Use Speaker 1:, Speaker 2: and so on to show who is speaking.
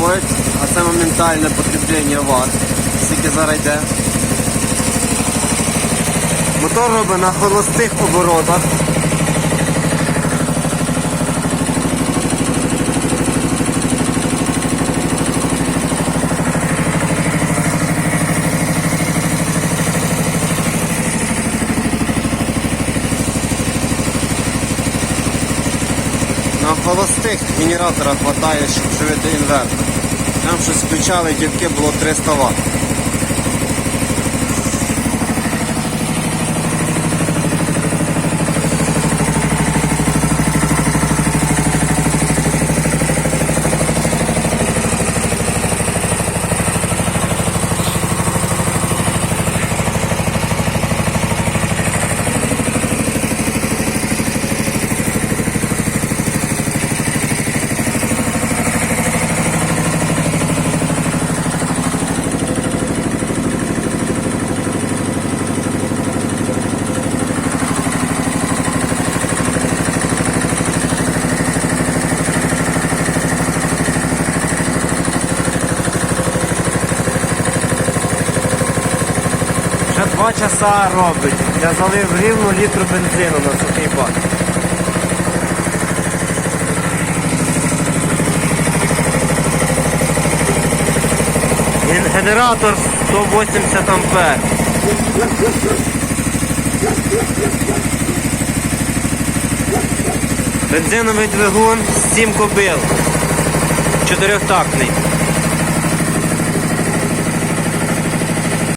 Speaker 1: вольт, а це моментальне потреблення ват. Скільки зараз йде. Мотор робить на холостих оборотах. На холостих генератора хватає, щоб живити інвертор. Там щось включали, дівки було 300 Вт. Два часа робить. Я залив рівно літру бензину на сухий бак. Генератор 180 ампер. Бензиновий двигун 7 кобил. Чотирьохтактний.